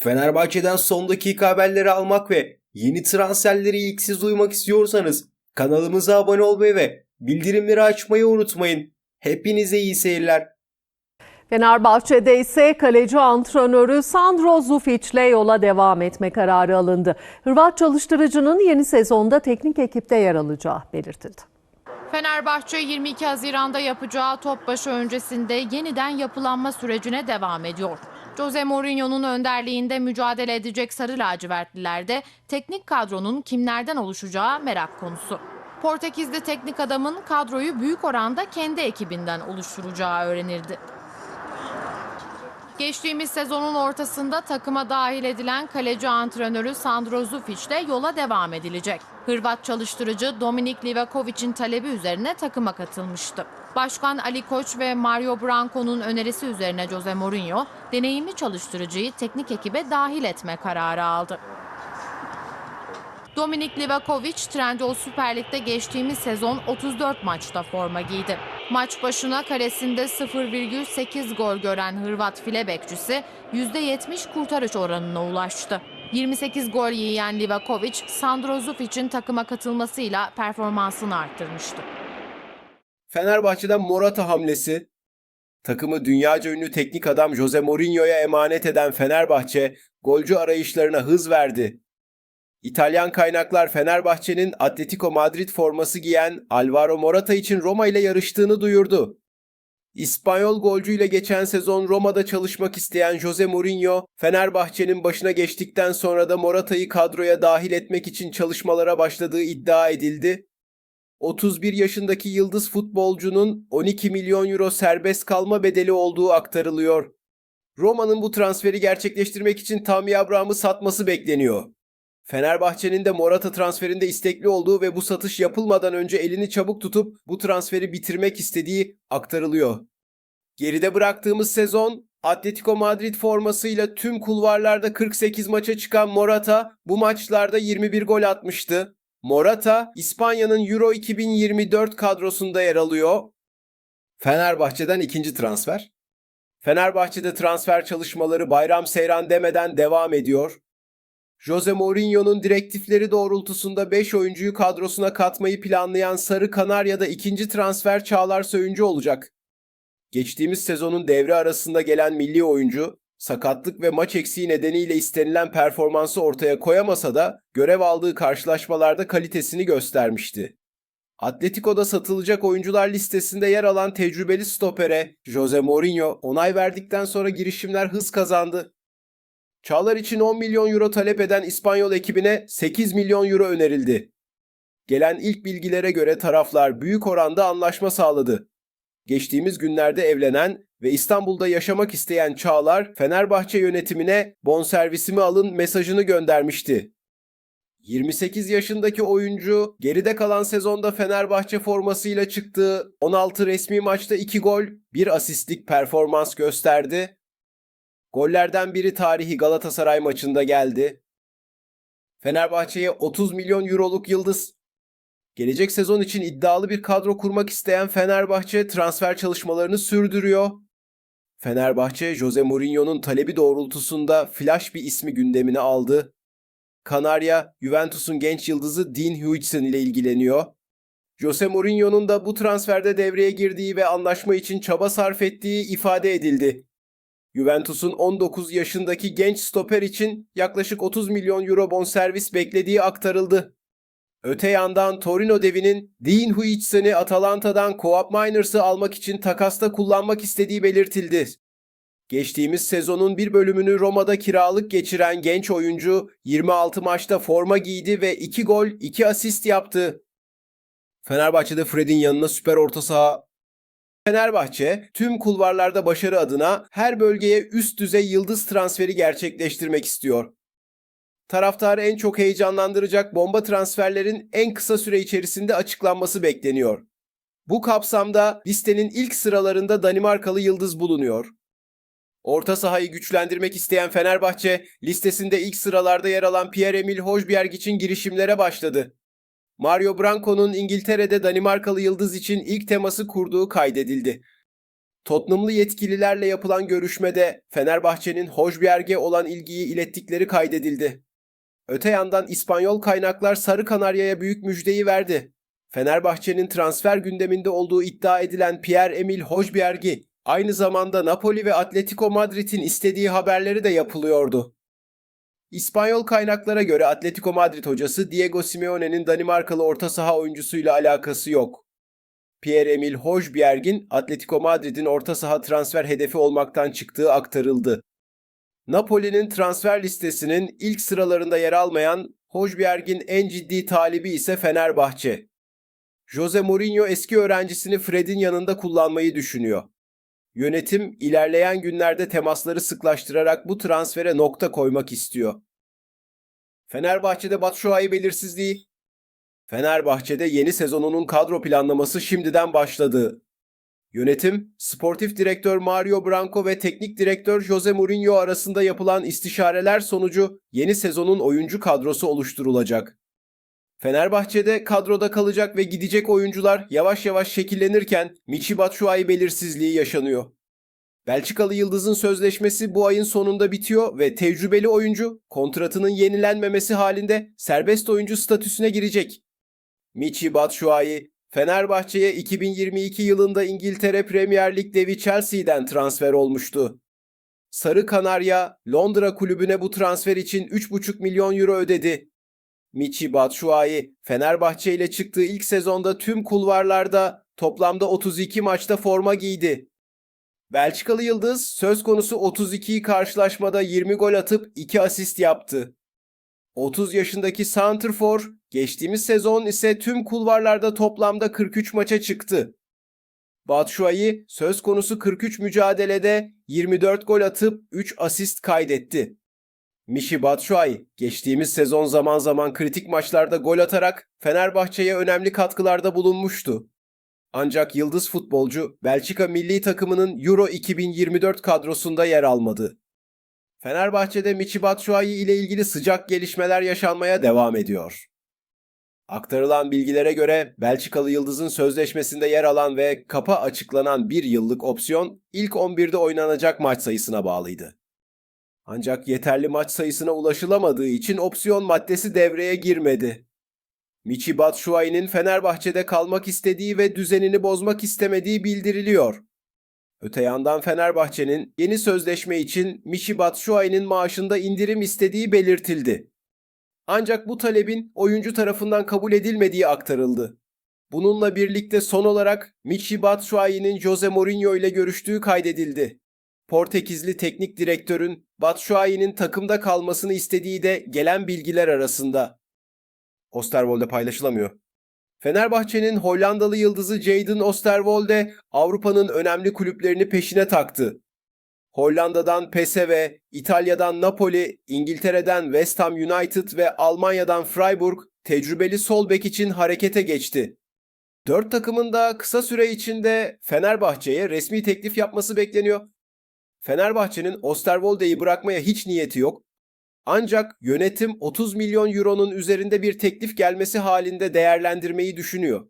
Fenerbahçe'den son dakika haberleri almak ve yeni transferleri ilk siz duymak istiyorsanız kanalımıza abone olmayı ve bildirimleri açmayı unutmayın. Hepinize iyi seyirler. Fenerbahçe'de ise kaleci antrenörü Sandro Zufic ile yola devam etme kararı alındı. Hırvat çalıştırıcının yeni sezonda teknik ekipte yer alacağı belirtildi. Fenerbahçe 22 Haziran'da yapacağı topbaşı öncesinde yeniden yapılanma sürecine devam ediyor. Jose Mourinho'nun önderliğinde mücadele edecek Sarı Lacivertlilerde teknik kadronun kimlerden oluşacağı merak konusu. Portekizli teknik adamın kadroyu büyük oranda kendi ekibinden oluşturacağı öğrenildi. Geçtiğimiz sezonun ortasında takıma dahil edilen kaleci antrenörü Sandro Zufic ile yola devam edilecek. Hırvat çalıştırıcı Dominik Livakovic'in talebi üzerine takıma katılmıştı. Başkan Ali Koç ve Mario Branco'nun önerisi üzerine Jose Mourinho, deneyimli çalıştırıcıyı teknik ekibe dahil etme kararı aldı. Dominik Livakovic Trendyol Süper Lig'de geçtiğimiz sezon 34 maçta forma giydi. Maç başına kalesinde 0,8 gol gören Hırvat file bekçisi %70 kurtarış oranına ulaştı. 28 gol yiyen Livakovic, Sandro Zufic'in takıma katılmasıyla performansını arttırmıştı. Fenerbahçe'den Morata hamlesi, takımı dünyaca ünlü teknik adam Jose Mourinho'ya emanet eden Fenerbahçe golcü arayışlarına hız verdi. İtalyan kaynaklar Fenerbahçe'nin Atletico Madrid forması giyen Alvaro Morata için Roma ile yarıştığını duyurdu. İspanyol golcüyle geçen sezon Roma'da çalışmak isteyen Jose Mourinho, Fenerbahçe'nin başına geçtikten sonra da Morata'yı kadroya dahil etmek için çalışmalara başladığı iddia edildi. 31 yaşındaki yıldız futbolcunun 12 milyon euro serbest kalma bedeli olduğu aktarılıyor. Roma'nın bu transferi gerçekleştirmek için Tammy Abraham'ı satması bekleniyor. Fenerbahçe'nin de Morata transferinde istekli olduğu ve bu satış yapılmadan önce elini çabuk tutup bu transferi bitirmek istediği aktarılıyor. Geride bıraktığımız sezon Atletico Madrid formasıyla tüm kulvarlarda 48 maça çıkan Morata bu maçlarda 21 gol atmıştı. Morata İspanya'nın Euro 2024 kadrosunda yer alıyor. Fenerbahçe'den ikinci transfer. Fenerbahçe'de transfer çalışmaları bayram seyran demeden devam ediyor. Jose Mourinho'nun direktifleri doğrultusunda 5 oyuncuyu kadrosuna katmayı planlayan Sarı Kanarya'da ikinci transfer Çağlar Söyüncü olacak. Geçtiğimiz sezonun devre arasında gelen milli oyuncu, sakatlık ve maç eksiği nedeniyle istenilen performansı ortaya koyamasa da görev aldığı karşılaşmalarda kalitesini göstermişti. Atletico'da satılacak oyuncular listesinde yer alan tecrübeli stopere Jose Mourinho onay verdikten sonra girişimler hız kazandı. Çağlar için 10 milyon euro talep eden İspanyol ekibine 8 milyon euro önerildi. Gelen ilk bilgilere göre taraflar büyük oranda anlaşma sağladı. Geçtiğimiz günlerde evlenen ve İstanbul'da yaşamak isteyen Çağlar, Fenerbahçe yönetimine bonservisimi alın mesajını göndermişti. 28 yaşındaki oyuncu geride kalan sezonda Fenerbahçe formasıyla çıktığı 16 resmi maçta 2 gol, 1 asistlik performans gösterdi Gollerden biri tarihi Galatasaray maçında geldi. Fenerbahçe'ye 30 milyon euroluk yıldız. Gelecek sezon için iddialı bir kadro kurmak isteyen Fenerbahçe transfer çalışmalarını sürdürüyor. Fenerbahçe, Jose Mourinho'nun talebi doğrultusunda flash bir ismi gündemine aldı. Kanarya, Juventus'un genç yıldızı Dean Huijsen ile ilgileniyor. Jose Mourinho'nun da bu transferde devreye girdiği ve anlaşma için çaba sarf ettiği ifade edildi. Juventus'un 19 yaşındaki genç stoper için yaklaşık 30 milyon euro bonservis beklediği aktarıldı. Öte yandan Torino devinin Dean Huijsen'i Atalanta'dan Co-op Miners'ı almak için takasta kullanmak istediği belirtildi. Geçtiğimiz sezonun bir bölümünü Roma'da kiralık geçiren genç oyuncu 26 maçta forma giydi ve 2 gol 2 asist yaptı. Fenerbahçe'de Fred'in yanına süper orta saha Fenerbahçe tüm kulvarlarda başarı adına her bölgeye üst düzey yıldız transferi gerçekleştirmek istiyor. Taraftarı en çok heyecanlandıracak bomba transferlerin en kısa süre içerisinde açıklanması bekleniyor. Bu kapsamda listenin ilk sıralarında Danimarkalı yıldız bulunuyor. Orta sahayı güçlendirmek isteyen Fenerbahçe listesinde ilk sıralarda yer alan Pierre-Emil Hojbjerg için girişimlere başladı. Mario Branco'nun İngiltere'de Danimarkalı yıldız için ilk teması kurduğu kaydedildi. Tottenhamlı yetkililerle yapılan görüşmede Fenerbahçe'nin Hojbjerg'e olan ilgiyi ilettikleri kaydedildi. Öte yandan İspanyol kaynaklar Sarı Kanarya'ya büyük müjdeyi verdi. Fenerbahçe'nin transfer gündeminde olduğu iddia edilen Pierre-Emile Hojbjerg'i aynı zamanda Napoli ve Atletico Madrid'in istediği haberleri de yapılıyordu. İspanyol kaynaklara göre Atletico Madrid hocası Diego Simeone'nin Danimarkalı orta saha oyuncusuyla alakası yok. Pierre-Emile Hojbjerg'in Atletico Madrid'in orta saha transfer hedefi olmaktan çıktığı aktarıldı. Napoli'nin transfer listesinin ilk sıralarında yer almayan Hojbjerg'in en ciddi talibi ise Fenerbahçe. Jose Mourinho eski öğrencisini Fred'in yanında kullanmayı düşünüyor. Yönetim ilerleyen günlerde temasları sıklaştırarak bu transfere nokta koymak istiyor. Fenerbahçe'de Batshuayi belirsizliği. Fenerbahçe'de yeni sezonunun kadro planlaması şimdiden başladı. Yönetim, sportif direktör Mario Branco ve teknik direktör Jose Mourinho arasında yapılan istişareler sonucu yeni sezonun oyuncu kadrosu oluşturulacak. Fenerbahçe'de kadroda kalacak ve gidecek oyuncular yavaş yavaş şekillenirken Michi Batshuayi belirsizliği yaşanıyor. Belçikalı Yıldız'ın sözleşmesi bu ayın sonunda bitiyor ve tecrübeli oyuncu kontratının yenilenmemesi halinde serbest oyuncu statüsüne girecek. Michi Batshuayi Fenerbahçe'ye 2022 yılında İngiltere Premier Lig devi Chelsea'den transfer olmuştu. Sarı Kanarya Londra kulübüne bu transfer için 3,5 milyon euro ödedi. Michi Batshuayi Fenerbahçe ile çıktığı ilk sezonda tüm kulvarlarda toplamda 32 maçta forma giydi. Belçikalı Yıldız söz konusu 32 karşılaşmada 20 gol atıp 2 asist yaptı. 30 yaşındaki Santrfor geçtiğimiz sezon ise tüm kulvarlarda toplamda 43 maça çıktı. Batshuayi söz konusu 43 mücadelede 24 gol atıp 3 asist kaydetti. Michi Batshuayi geçtiğimiz sezon zaman zaman kritik maçlarda gol atarak Fenerbahçe'ye önemli katkılarda bulunmuştu. Ancak yıldız futbolcu Belçika milli takımının Euro 2024 kadrosunda yer almadı. Fenerbahçe'de Michi Batshuayi ile ilgili sıcak gelişmeler yaşanmaya devam ediyor. Aktarılan bilgilere göre Belçikalı Yıldız'ın sözleşmesinde yer alan ve kapa açıklanan bir yıllık opsiyon ilk 11'de oynanacak maç sayısına bağlıydı. Ancak yeterli maç sayısına ulaşılamadığı için opsiyon maddesi devreye girmedi. Michi Batshuayi'nin Fenerbahçe'de kalmak istediği ve düzenini bozmak istemediği bildiriliyor. Öte yandan Fenerbahçe'nin yeni sözleşme için Michi Batshuayi'nin maaşında indirim istediği belirtildi. Ancak bu talebin oyuncu tarafından kabul edilmediği aktarıldı. Bununla birlikte son olarak Michi Batshuayi'nin Jose Mourinho ile görüştüğü kaydedildi. Portekizli teknik direktörün Batshuayi'nin takımda kalmasını istediği de gelen bilgiler arasında. Osterwolde paylaşılamıyor. Fenerbahçe'nin Hollandalı yıldızı Jadon Osterwolde Avrupa'nın önemli kulüplerini peşine taktı. Hollanda'dan PSV, İtalya'dan Napoli, İngiltere'den West Ham United ve Almanya'dan Freiburg tecrübeli sol bek için harekete geçti. Dört takımın da kısa süre içinde Fenerbahçe'ye resmi teklif yapması bekleniyor. Fenerbahçe'nin Osterwolde'yi bırakmaya hiç niyeti yok. Ancak yönetim 30 milyon euronun üzerinde bir teklif gelmesi halinde değerlendirmeyi düşünüyor.